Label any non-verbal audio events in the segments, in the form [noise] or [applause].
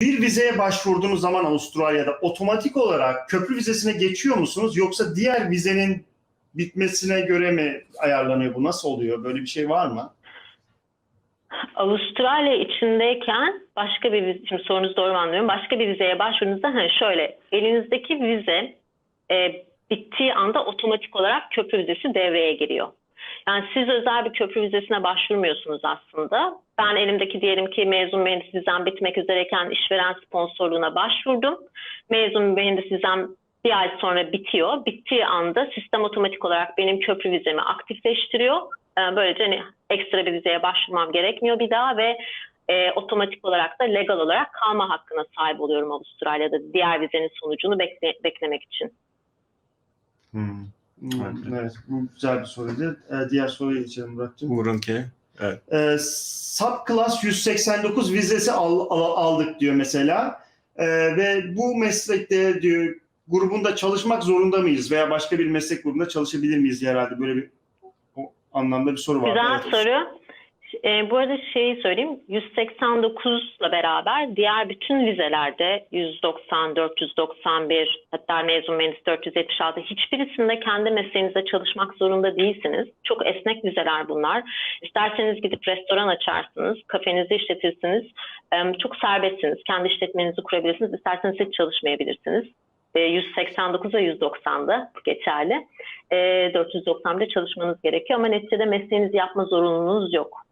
Bir vizeye başvurduğunuz zaman Avustralya'da otomatik olarak köprü vizesine geçiyor musunuz yoksa diğer vizenin bitmesine göre mi ayarlanıyor bu? Nasıl oluyor? Böyle bir şey var mı? Avustralya içindeyken başka bir vize, şimdi sorunuzu doğru anlıyorum. Başka bir vizeye başvurduğunuzda hani şöyle elinizdeki vize e, bittiği anda otomatik olarak köprü vizesi devreye giriyor. Yani siz özel bir köprü vizesine başvurmuyorsunuz aslında. Ben elimdeki diyelim ki mezun mühendis vizem bitmek üzereyken işveren sponsorluğuna başvurdum. Mezun mühendis vizem bir ay sonra bitiyor. Bittiği anda sistem otomatik olarak benim köprü vizemi aktifleştiriyor. Ee, Böylece hani ekstra bir vizeye başvurmam gerekmiyor bir daha ve e, otomatik olarak da legal olarak kalma hakkına sahip oluyorum Avustralya'da diğer vizenin sonucunu bekle- beklemek için. Hmm, Evet. Evet, bu güzel bir soruydu. Ee, diğer soruya geçelim Murat'cığım. Uğur'unki. Evet. Ee, Subclass 189 vizesi al- al- aldık diyor mesela. Ee, ve bu meslekte diyor grubunda çalışmak zorunda mıyız veya başka bir meslek grubunda çalışabilir miyiz herhalde böyle bir o anlamda bir soru var. Güzel Evet. soru. E, bu arada şeyi söyleyeyim. 189 ile beraber diğer bütün vizelerde 190, 491 hatta mezun mühendis 476 hiçbirisinde kendi mesleğinizde çalışmak zorunda değilsiniz. Çok esnek vizeler bunlar. İsterseniz gidip restoran açarsınız, kafenizi işletirsiniz. E, çok serbestsiniz. Kendi işletmenizi kurabilirsiniz. İsterseniz hiç çalışmayabilirsiniz. E, 189 ve 190'da geçerli. E, 491'de çalışmanız gerekiyor ama neticede mesleğinizi yapma zorunluluğunuz yok.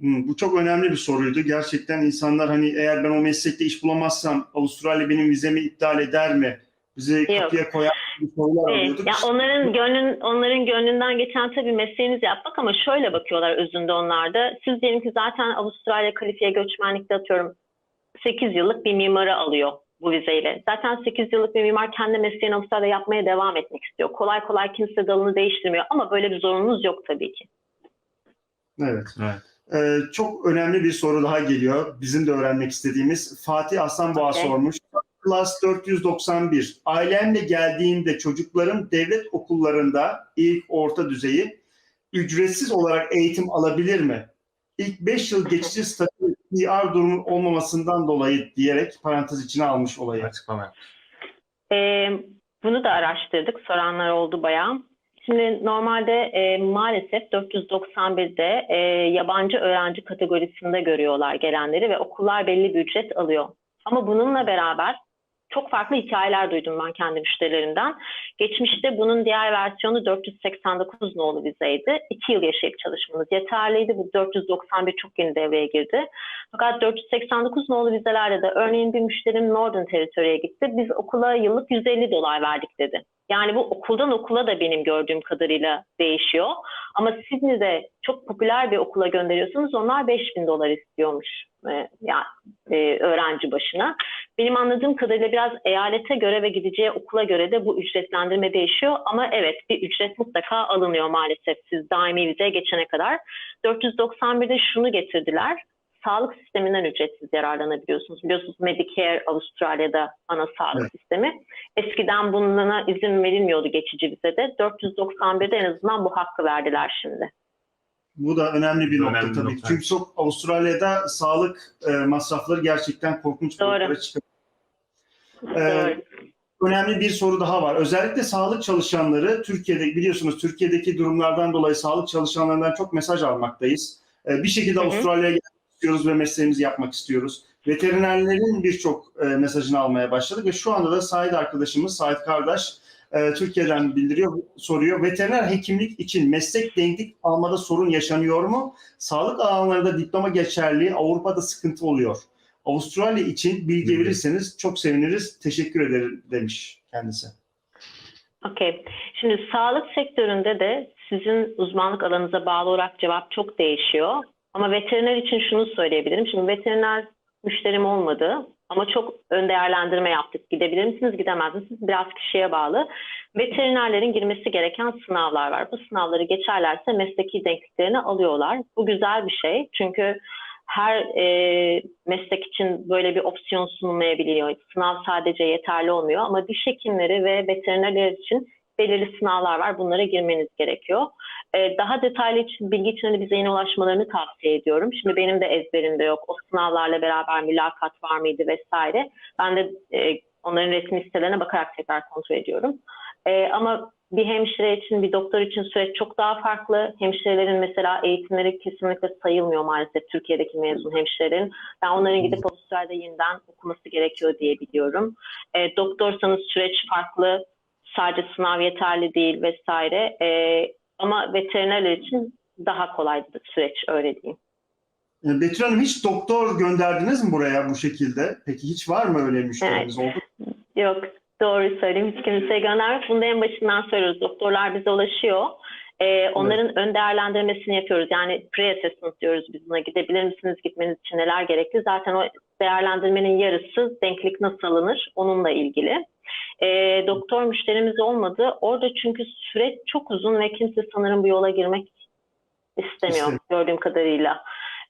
Hmm, bu çok önemli bir soruydu. Gerçekten insanlar hani eğer ben o meslekte iş bulamazsam Avustralya benim vizemi iptal eder mi? Bizi Yok. kapıya koyar mı? Bu sorular Evet, alıyorduk. ya onların gönlün onların gönlünden geçen tabii mesleğinizi yapmak ama şöyle bakıyorlar özünde onlarda. Siz diyelim ki zaten Avustralya kalifiye göçmenlikte atıyorum 8 yıllık bir mimarı alıyor bu vizeyle. Zaten 8 yıllık bir mimar kendi mesleğini Avustralya'da yapmaya devam etmek istiyor. Kolay kolay kimse dalını değiştirmiyor ama böyle bir zorunluluğunuz yok tabii ki. Evet. Evet. Ee, çok önemli bir soru daha geliyor. Bizim de öğrenmek istediğimiz. Fatih Aslanboğa Okey. sormuş. Klas 491. Ailemle geldiğimde çocuklarım devlet okullarında ilk orta düzeyi ücretsiz olarak eğitim alabilir mi? İlk 5 yıl geçici statü PR durumu olmamasından dolayı diyerek parantez içine almış olayı. Açıklama. Ee, bunu da araştırdık. Soranlar oldu bayağı. Şimdi normalde e, maalesef 491'de e, yabancı öğrenci kategorisinde görüyorlar gelenleri ve okullar belli bir ücret alıyor. Ama bununla beraber çok farklı hikayeler duydum ben kendi müşterilerimden. Geçmişte bunun diğer versiyonu 489 nolu vizeydi. 2 yıl yaşayıp çalışmanız yeterliydi. Bu 491 çok yeni devreye girdi. Fakat 489 nolu vizelerde de örneğin bir müşterim Northern Territory'e gitti. Biz okula yıllık 150 dolar verdik dedi. Yani bu okuldan okula da benim gördüğüm kadarıyla değişiyor. Ama Sydney'de çok popüler bir okula gönderiyorsunuz onlar 5000 dolar istiyormuş e, yani e, öğrenci başına. Benim anladığım kadarıyla biraz eyalete göre ve gideceği okula göre de bu ücretlendirme değişiyor. Ama evet bir ücret mutlaka alınıyor maalesef siz daimi vizeye geçene kadar. 491'de şunu getirdiler. Sağlık sisteminden ücretsiz yararlanabiliyorsunuz. Biliyorsunuz Medicare Avustralya'da ana sağlık Evet. sistemi. Eskiden bunlara izin verilmiyordu geçici vizede. 491'de en azından bu hakkı verdiler şimdi. Bu da önemli bir nokta Önemli tabii. nokta. Çünkü çok Avustralya'da sağlık e, masrafları gerçekten korkunç boyutlara çıkıyor. Doğru. önemli bir soru daha var. Özellikle sağlık çalışanları Türkiye'de biliyorsunuz Türkiye'deki durumlardan dolayı sağlık çalışanlarından çok mesaj almaktayız. Ee, Bir şekilde. Avustralya'ya istiyoruz ve mesleğimizi yapmak istiyoruz. Veterinerlerin birçok e, mesajını almaya başladık ve şu anda da Sait arkadaşımız, Sait kardeş e, Türkiye'den bildiriyor, soruyor. Veteriner hekimlik için meslek denklik almada sorun yaşanıyor mu? Sağlık alanlarında diploma geçerliği Avrupa'da sıkıntı oluyor. Avustralya için bilgi Bilgi. verirseniz çok seviniriz. Teşekkür ederim demiş kendisi. Okey. Şimdi sağlık sektöründe de sizin uzmanlık alanınıza bağlı olarak cevap çok değişiyor. Ama veteriner için şunu söyleyebilirim. Şimdi veteriner müşterim olmadı ama çok ön değerlendirme yaptık. Gidebilir misiniz, gidemez misiniz? Biraz kişiye bağlı. Veterinerlerin girmesi gereken sınavlar var. Bu sınavları geçerlerse mesleki denkliklerini alıyorlar. Bu güzel bir şey. Çünkü her e, meslek için böyle bir opsiyon sunulmayabiliyor. Sınav sadece yeterli olmuyor ama diş hekimleri ve veterinerler için belirli sınavlar var. Bunlara girmeniz gerekiyor. Ee, daha detaylı için, bilgi için hani bize yine ulaşmalarını tavsiye ediyorum. Şimdi benim de ezberimde yok. O sınavlarla beraber mülakat var mıydı vesaire. Ben de e, onların resmi sitelerine bakarak tekrar kontrol ediyorum. Ee, ama bir hemşire için, bir doktor için süreç çok daha farklı. Hemşirelerin mesela eğitimleri kesinlikle sayılmıyor maalesef Türkiye'deki mezun hemşirelerin. Ben onların gidip Avustralya'da yeniden okuması gerekiyor diye biliyorum. E, doktorsanız süreç farklı. Sadece sınav yeterli değil vesaire. E, ama veterinerler için daha kolay bir süreç öyle diyeyim. E, Betül Hanım hiç doktor gönderdiniz mi buraya bu şekilde? Peki hiç var mı öyle müşteriniz oldu? Yok doğru söyleyeyim. Hiç kimseye göndermek. Bunu da en başından söylüyoruz. Doktorlar bize ulaşıyor. Ee, onların ön değerlendirmesini yapıyoruz. Yani pre-assessment diyoruz biz buna. Gidebilir misiniz? Gitmeniz için neler gerekli? Zaten o değerlendirmenin yarısı denklik nasıl alınır? Onunla ilgili. Ee, doktor müşterimiz olmadı. Orada çünkü süreç çok uzun ve kimse sanırım bu yola girmek istemiyor İstemiyor. gördüğüm kadarıyla.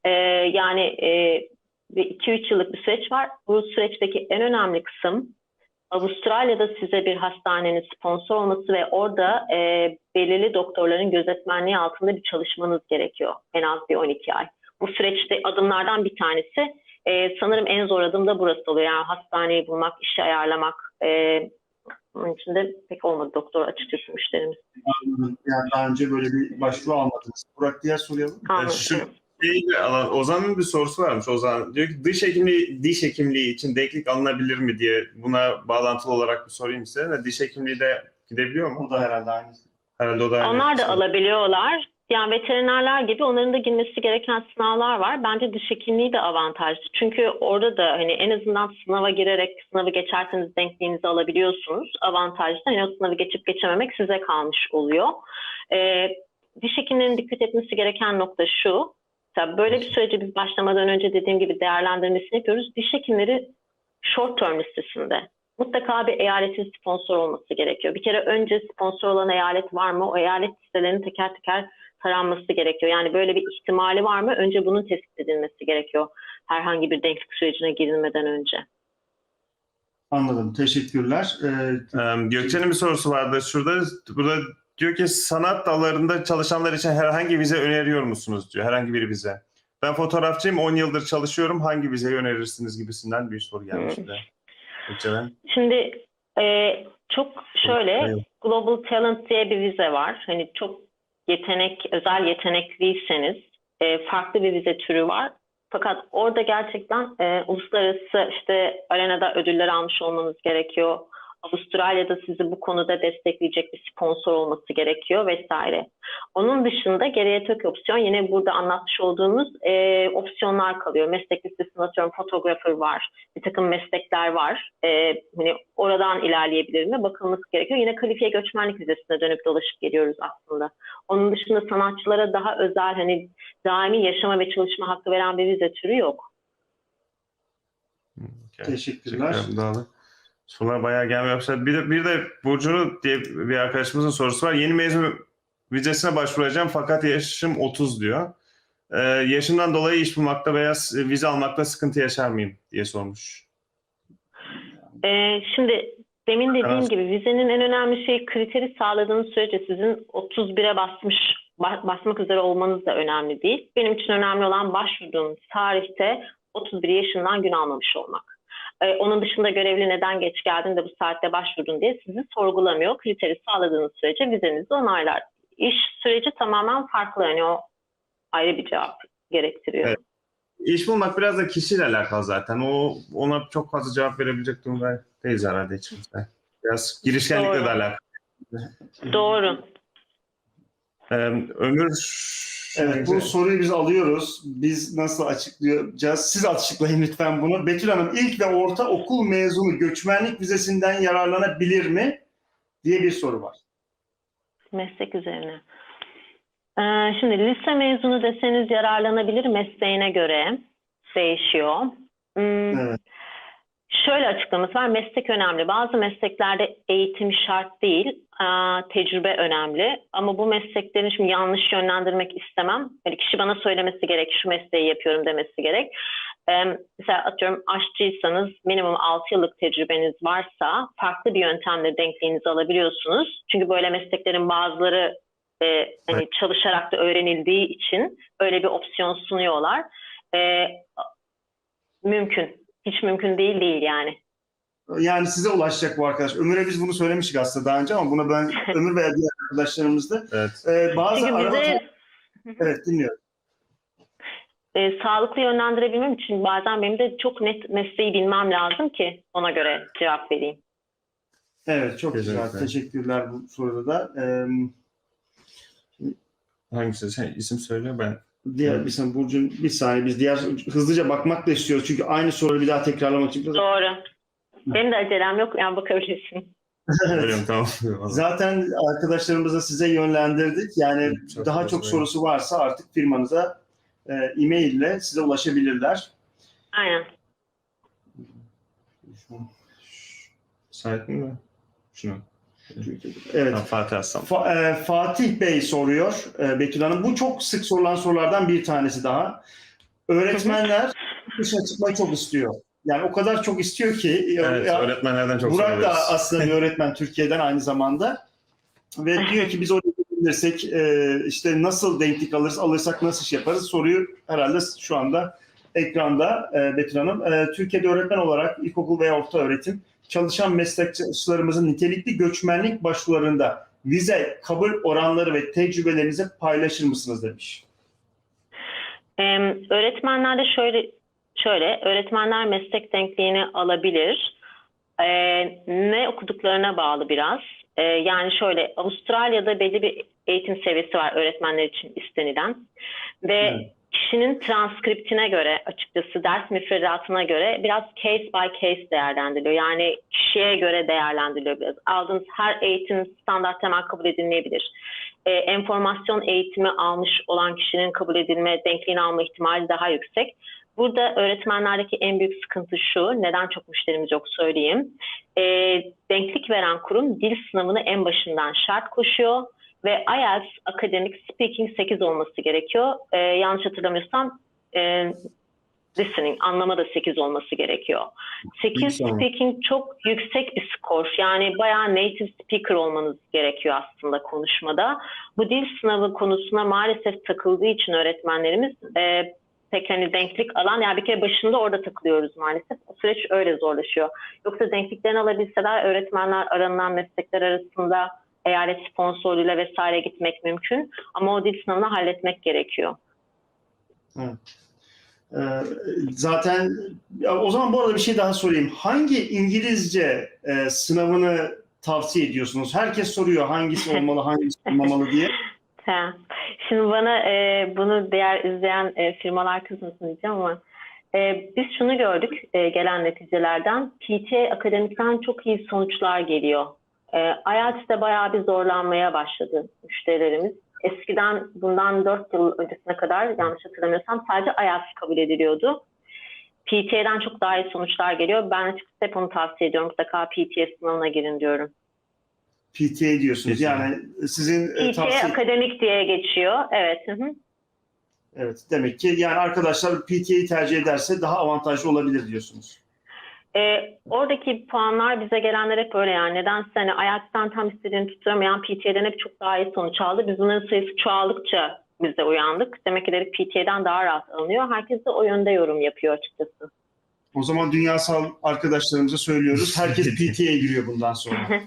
Ee, yani 2-3 yıllık bir süreç var. Bu süreçteki en önemli kısım Avustralya'da size bir hastanenin sponsor olması ve orada e, belirli doktorların gözetmenliği altında bir çalışmanız gerekiyor. En az bir 12 ay. Bu süreçte adımlardan bir tanesi. E, sanırım en zor adım da burası oluyor. Yani hastaneyi bulmak, işi ayarlamak. E, onun için de pek olmadı doktor açıkçası müşterimiz. Yani daha önce böyle bir başvuru almadınız. Burak diğer soruya alalım. Anladım. şu- Alan, Ozan'ın bir sorusu varmış. Ozan diyor ki dış hekimliği, diş hekimliği için denklik alınabilir mi diye buna bağlantılı olarak bir sorayım size. De, diş hekimliği de gidebiliyor mu? O da herhalde aynı. Herhalde o da aynı Onlar da alabiliyorlar. Yani veterinerler gibi onların da girmesi gereken sınavlar var. Bence diş hekimliği de avantajlı. Çünkü orada da hani en azından sınava girerek sınavı geçerseniz denkliğinizi alabiliyorsunuz. Avantajlı. Hani o sınavı geçip geçememek size kalmış oluyor. Ee, diş hekimlerinin dikkat etmesi gereken nokta şu. Mesela böyle bir sürece biz başlamadan önce dediğim gibi değerlendirmesini yapıyoruz. Diş hekimleri short term listesinde mutlaka bir eyaletin sponsor olması gerekiyor. Bir kere önce sponsor olan eyalet var mı? O eyalet listelerinin teker teker taranması gerekiyor. Yani böyle bir ihtimali var mı? Önce bunun tespit edilmesi gerekiyor. Herhangi bir denklik sürecine girilmeden önce. Anladım. Teşekkürler. Ee, Gökçe'nin bir sorusu vardı şurada. Burada diyor ki sanat dallarında çalışanlar için herhangi vize öneriyor musunuz diyor. Herhangi bir vize. Ben fotoğrafçıyım 10 yıldır çalışıyorum. Hangi vizeyi önerirsiniz gibisinden bir soru gelmişti. Gökçe'den. Şimdi e, çok şöyle. Global Talent diye bir vize var. Hani çok yetenek, özel yetenekliyseniz e, farklı bir vize türü var. Fakat orada gerçekten e, uluslararası işte arenada ödüller almış olmanız gerekiyor. Avustralya'da sizi bu konuda destekleyecek bir sponsor olması gerekiyor vesaire. Onun dışında geriye tek opsiyon yine burada anlatmış olduğumuz e, opsiyonlar kalıyor. Meslek listesinde atıyorum fotoğrafır var, bir takım meslekler var. E, hani oradan ilerleyebilir mi? Bakılması gerekiyor. Yine kalifiye göçmenlik vizesine dönüp dolaşıp geliyoruz aslında. Onun dışında sanatçılara daha özel hani daimi yaşama ve çalışma hakkı veren bir vize türü yok. Okay. teşekkürler. Teşekkürler. Sorular bayağı gelmeye başladı. Bir de, bir de Burcu diye bir arkadaşımızın sorusu var. Yeni mezun vizesine başvuracağım fakat yaşım 30 diyor. Ee, yaşımdan dolayı iş bulmakta veya vize almakta sıkıntı yaşar mıyım diye sormuş. Ee, şimdi demin dediğim Evet. gibi vizenin en önemli şeyi kriteri sağladığınız sürece sizin 31'e basmış ba- basmak üzere olmanız da önemli değil. Benim için önemli olan başvurduğum tarihte 31 yaşından gün almamış olmak. Ee, onun dışında görevli neden geç geldin de bu saatte başvurdun diye sizi sorgulamıyor. Kriteri sağladığınız sürece vizenizi onaylar. İş süreci tamamen farklı. Yani o ayrı bir cevap gerektiriyor. Evet. İş bulmak biraz da kişiyle alakalı zaten. O ona çok fazla cevap verebilecek durumda değiliz herhalde kimse. Biraz girişkenlikle Doğru. de alakalı. Doğru. Ee, Ömür Evet, bu soruyu biz alıyoruz. Biz nasıl açıklayacağız? Siz açıklayın lütfen bunu. Betül Hanım ilk ve orta okul mezunu göçmenlik vizesinden yararlanabilir mi? diye bir soru var. Meslek üzerine. Ee, şimdi lise mezunu deseniz yararlanabilir mesleğine göre değişiyor. Hmm, Evet. Şöyle açıklaması var. Meslek önemli. Bazı mesleklerde eğitim şart değil. tecrübe önemli. Ama bu mesleklerin şimdi yanlış yönlendirmek istemem. Yani kişi bana söylemesi gerek, şu mesleği yapıyorum demesi gerek. e, mesela atıyorum aşçıysanız minimum 6 yıllık tecrübeniz varsa farklı bir yöntemle denkliğinizi alabiliyorsunuz. Çünkü böyle mesleklerin bazıları e, hani çalışarak da öğrenildiği için öyle bir opsiyon sunuyorlar. E, mümkün. Hiç mümkün değil değil yani. Yani size ulaşacak bu arkadaş. Ömür'e biz bunu söylemiştik aslında daha önce ama buna ben [laughs] Ömür veya diğer arkadaşlarımız da Evet. e, bazı Çünkü arama... bize Evet dinliyorum. e, sağlıklı yönlendirebilmem için bazen benim de çok net mesleği bilmem lazım ki ona göre cevap vereyim. Evet çok güzel. Kesinlikle. Teşekkürler bu soruda da. Ee, Hangisi? Sen isim söyle ben. Diğer bir saniye Burcu'nun bir saniye biz diğer hızlıca bakmak da istiyoruz. Çünkü aynı soruyu bir daha tekrarlamak için. Doğru. Benim de acelem yok. Yani bakabilirsin. Söylüyorum tamam. Zaten arkadaşlarımızı size yönlendirdik. Yani Çok daha çok sorusu varsa artık firmanıza e, e-mail ile size ulaşabilirler. Aynen. Sahip mi? Şunu. Evet. Fatih Aslan. Fa- e, Fatih Bey soruyor e, Betül Hanım. Bu çok sık sorulan sorulardan bir tanesi daha. Öğretmenler dışarı çıkmayı çok istiyor. Yani o kadar çok istiyor ki ya- Evet, ya- öğretmenlerden çok Burak da aslında bir öğretmen Türkiye'den aynı zamanda. Ve diyor ki biz oraya gidersek e, işte nasıl denklik alırız, alırsak nasıl iş yaparız soruyu herhalde şu anda ekranda e, Betül Hanım. E, Türkiye'de öğretmen olarak ilkokul veya orta öğretim çalışan meslektaşlarımızın nitelikli göçmenlik başvurularında vize kabul oranları ve tecrübelerinizi paylaşır mısınız demiş. Ee, öğretmenlerde şöyle şöyle öğretmenler meslek denkliğini alabilir. Ee, ne okuduklarına bağlı biraz. Ee, yani şöyle Avustralya'da belli bir eğitim seviyesi var öğretmenler için istenilen ve Evet. Kişinin transkriptine göre açıkçası ders müfredatına göre biraz case by case değerlendiriliyor. Yani kişiye göre değerlendiriliyor biraz. Aldığınız her eğitim standart temel kabul edilmeyebilir e, enformasyon eğitimi almış olan kişinin kabul edilme, denkliğini alma ihtimali daha yüksek. Burada öğretmenlerdeki en büyük sıkıntı şu, neden çok müşterimiz yok söyleyeyim. E, denklik veren kurum dil sınavını en başından şart koşuyor ve IELTS Academic Speaking 8 olması gerekiyor. E, yanlış hatırlamıyorsam e, listening, anlama da 8 olması gerekiyor. 8 Güzel. speaking çok yüksek bir skor. Yani bayağı native speaker olmanız gerekiyor aslında konuşmada. Bu dil sınavı konusuna maalesef takıldığı için öğretmenlerimiz e, pek hani denklik alan yani bir kere başında orada takılıyoruz maalesef. O süreç öyle zorlaşıyor. Yoksa denkliklerini alabilseler öğretmenler aranılan meslekler arasında eyalet sponsorluğuyla vesaire gitmek mümkün. Ama o dil sınavını halletmek gerekiyor. Ee, zaten o zaman bu arada bir şey daha sorayım. Hangi İngilizce e, sınavını tavsiye ediyorsunuz? Herkes soruyor hangisi olmalı, hangisi olmamalı diye. [laughs] Ha. Şimdi bana e, bunu diğer izleyen e, firmalar kızmasın diyeceğim ama e, biz şunu gördük e, gelen neticelerden. PTA akademikten çok iyi sonuçlar geliyor. E, IELTS'te bayağı bir zorlanmaya başladı müşterilerimiz. Eskiden bundan 4 yıl öncesine kadar yanlış hatırlamıyorsam sadece IELTS kabul ediliyordu. PTA'dan çok daha iyi sonuçlar geliyor. Ben açıkçası hep onu tavsiye ediyorum. Mutlaka PTA sınavına girin diyorum. PTA diyorsunuz. Yani sizin e, PTA tavsiye... akademik diye geçiyor. Evet. Hı hı. Evet, demek ki yani arkadaşlar PTA'yı tercih ederse daha avantajlı olabilir diyorsunuz. E, oradaki puanlar bize gelenler hep öyle yani. Nedense hani IELTS'ten tam istediğini tutturamayan PTA'den hep çok daha iyi sonuç aldı. Biz bunların sayısı çoğaldıkça biz de uyandık. Demek ki dedik PTA'den daha rahat alınıyor. Herkes de o yönde yorum yapıyor açıkçası. O zaman dünyasal arkadaşlarımıza söylüyoruz. Herkes PTA'ya giriyor bundan sonra. [laughs]